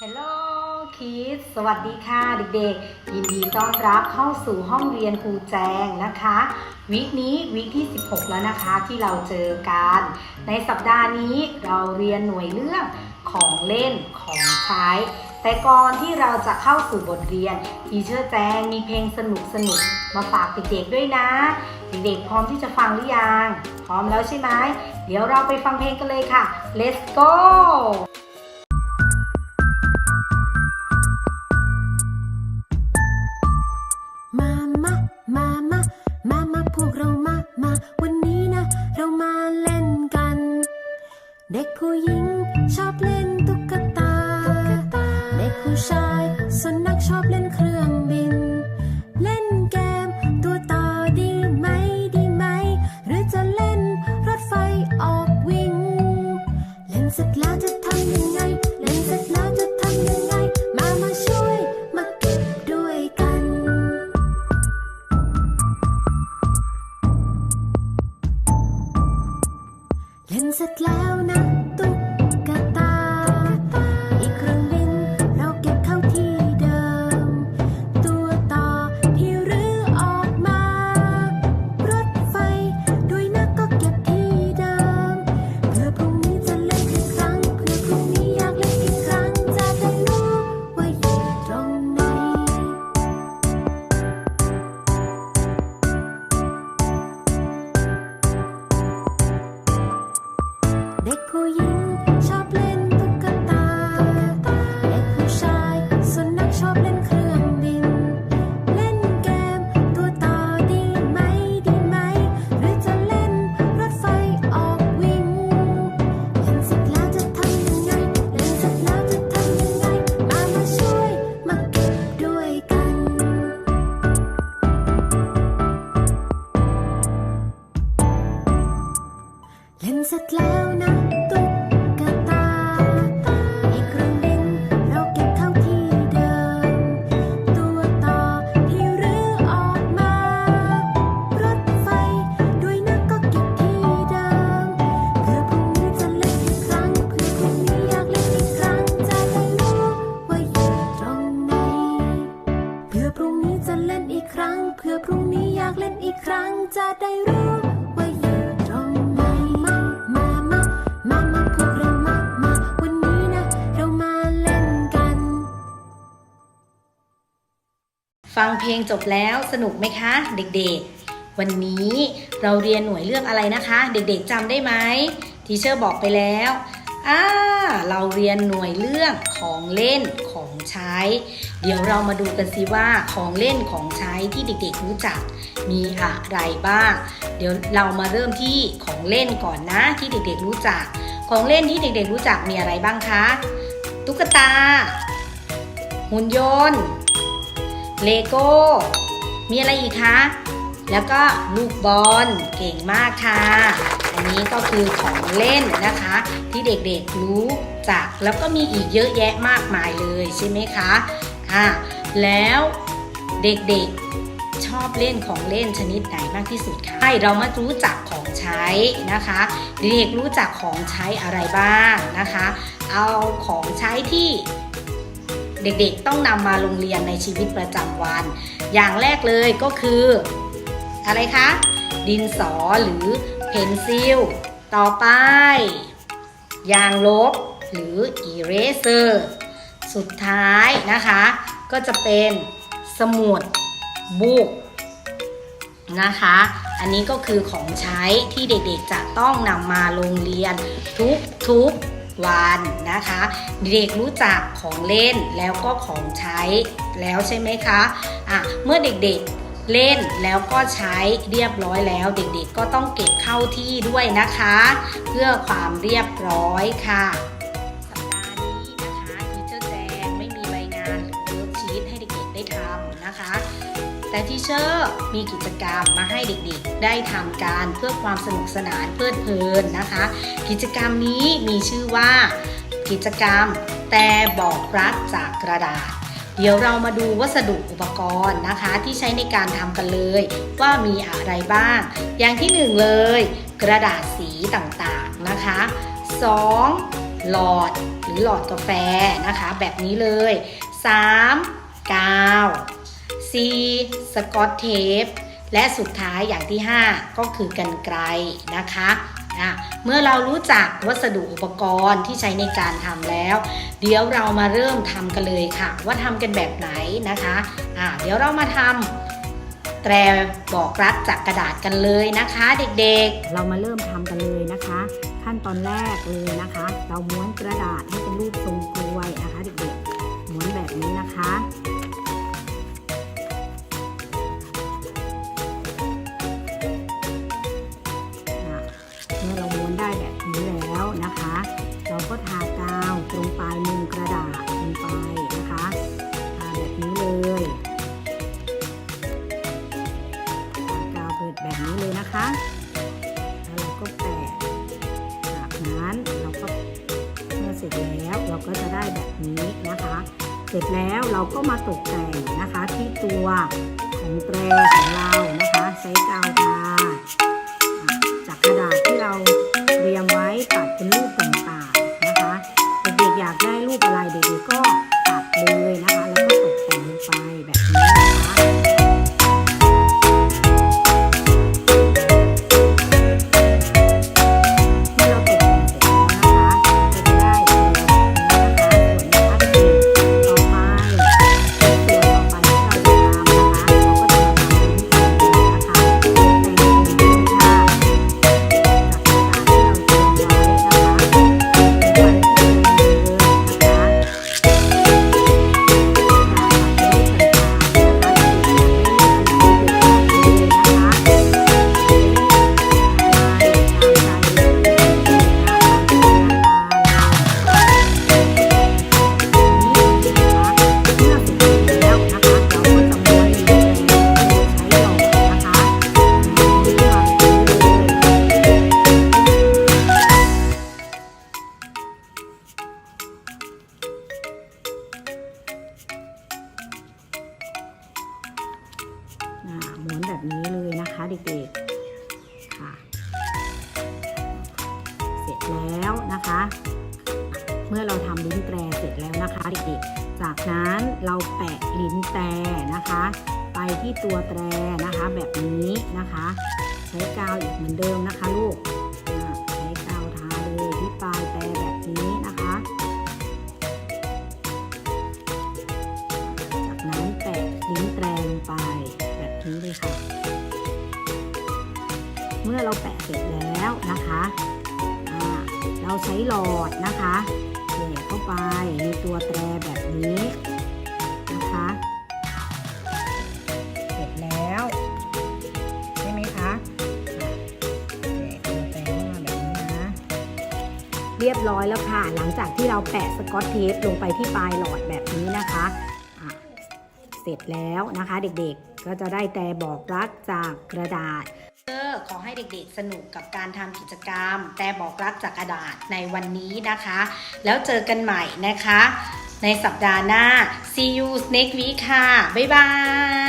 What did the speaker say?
Hello Kids สวัสดีค่ะเด็กๆ ยินดีต้อนรับเข้าสู่ห้องเรียนครูแจงนะคะ วิคนี้วิคที่ 16 แล้วนะคะที่เราเจอกัน ในสัปดาห์นี้เราเรียนหน่วยเรื่องของเล่นของใช้ แต่ก่อนที่เราจะเข้าสู่บทเรียน ทีเชอร์แจงมีเพลงสนุกๆมาฝากเด็กๆด้วยนะ เด็กๆพร้อมที่จะฟังหรือยัง พร้อมแล้วใช่ไหมเดี๋ยวเราไปฟังเพลงกันเลยค่ะ let's go เล่นเสร็จแล้วนะ ไหมหรือจะเล่นรถไฟออกวิ่งเล่นเสร็จแล้วจะทำยังไงเล่นเสร็จแล้วจะ เพลงจบแล้วสนุกไหมคะ เด็กๆ วันนี้เราเรียนหน่วยเรื่องอะไรนะคะ เด็กๆจำได้ไหมทีเชอร์บอกไปแล้วอ่าเราเรียนหน่วยเรื่องของเล่นของใช้ เดี๋ยวเรามาดูกันสิว่าของเล่นของใช้ที่เด็กๆรู้จักมีอะไรบ้าง เดี๋ยวเรามาเริ่มที่ของเล่นก่อนนะที่เด็กๆรู้จัก ของเล่นที่เด็กๆรู้จักมีอะไรบ้างคะ ตุ๊กตา หุ่นยนต์ เลโก้ มีอะไรอีกคะ แล้วก็ลูกบอลเก่งมากค่ะ อันนี้ก็คือของเล่นนะคะ ที่เด็กๆรู้จักแล้วก็มีอีกเยอะแยะมากมายเลยใช่ไหมคะอะแล้วเด็กๆชอบเล่นของเล่นชนิดไหนมากที่สุดคะให้เรามารู้จักของใช้นะคะ เด็กๆรู้จักของใช้อะไรบ้างนะคะ เอาของใช้ที่ เด็กๆต้องนำมาโรงเรียนในชีวิตประจำวัน อย่างแรกเลยก็คือ อะไรคะ ดินสอหรือเพนซิลต่อไปยางลบหรืออีเรเซอร์สุดท้ายนะคะ ก็จะเป็นสมุดบุกนะคะ อันนี้ก็คือของใช้ที่เด็กๆจะต้องนำมาโรงเรียนทุกๆ วันนะคะ เด็กรู้จักของเล่นแล้วก็ของใช้แล้วใช่ไหมคะอะเมื่อเด็กๆเล่นแล้วก็ใช้เรียบร้อยแล้ว เด็กๆก็ต้องเก็บเข้าที่ด้วยนะคะ เพื่อความเรียบร้อยค่ะสัปดานี้นะคะทีเชอร์แจงไม่มีใบงานหรือเวิร์กชีตให้เด็กๆได้ทำนะคะ แต่ที่เชอร์มีกิจกรรมมาให้เด็กๆ ได้ทำการเพื่อความสนุกสนานเพลิดเพลินนะคะ กิจกรรมนี้มีชื่อว่า กิจกรรม แต่บอกรักจากกระดาษ เดี๋ยวเรามาดูวัสดุอุปกรณ์นะคะ ที่ใช้ในการทำกันเลย ว่ามีอะไรบ้าง อย่างที่หนึ่งเลย กระดาษสีต่างๆนะคะ 2. หลอดหรือรือหลอดกาแฟนะคะ แบบนี้เลย 3. กาว 4. สกอตเทปและสุดท้ายอย่างที่ 5 ก็คือกันไกลนะคะอะเมื่อเรารู้จักวัสดุอุปกรณ์ที่ใช้ในการทำแล้ว เดี๋ยวเรามาเริ่มทำกันเลยค่ะ ว่าทำกันแบบไหนนะคะอะเดี๋ยวเรามาทำแตรบอกรักจากกระดาษกันเลยนะคะ เด็กๆ เรามาเริ่มทำกันเลยนะคะ ขั้นตอนแรกเลยนะคะ เราม้วนกระดาษให้เป็นรูปทรงกลวยนะคะ เด็กๆม้วนแบบนี้นะคะ ได้แบบนี้แล้วนะคะ เราก็ทากาวตรงปลายมุมกระดาษลงไปนะคะทาแบบนี้เลยทากาวเปิดแบบนี้เลยนะคะ แล้วเราก็แปะจากนั้นเราก็เมื่อเสร็จแล้วเราก็จะได้แบบนี้นะคะ เสร็จแล้วเราก็มาตกแต่งนะคะที่ตัวของแตรของเรานะคะ ใช้กาวทา อ่าหมุนแบบนี้เลยนะคะเด็กๆค่ะ เสร็จแล้วนะคะ เมื่อเราทำลิ้นแตรเสร็จแล้วนะคะเด็กๆ จากนั้นเราแปะลิ้นแตรนะคะ ไปที่ตัวแตรนะคะแบบนี้นะคะ ใช้กาวอีกเหมือนเดิมนะคะลูกใช้กาวทาเลยที่ปลายแตรแบบนี้นะคะจากนั้นแปะลิ้นแตร ค่ะ เมื่อเราแปะเสร็จแล้วนะคะเราใช้หลอดนะคะแหย่เข้าไปในตัวแตรแบบนี้นะคะ เสร็จแล้วใช่ไหมคะอะแหย่ตัวแตรเข้ามาแบบนี้นะเรียบร้อยแล้วค่ะ หลังจากที่เราแปะสกอตเทปลงไปที่ปลายหลอดแบบนี้นะคะ เสร็จแล้วนะคะ เด็กๆก็จะได้แต่บอกรักจากกระดาษขอให้เด็กๆสนุกกับการทำกิจกรรม แต่บอกรักจากกระดาษในวันนี้นะคะ แล้วเจอกันใหม่นะคะ ในสัปดาห์หน้า see you next week ค่ะ บ๊ายบาย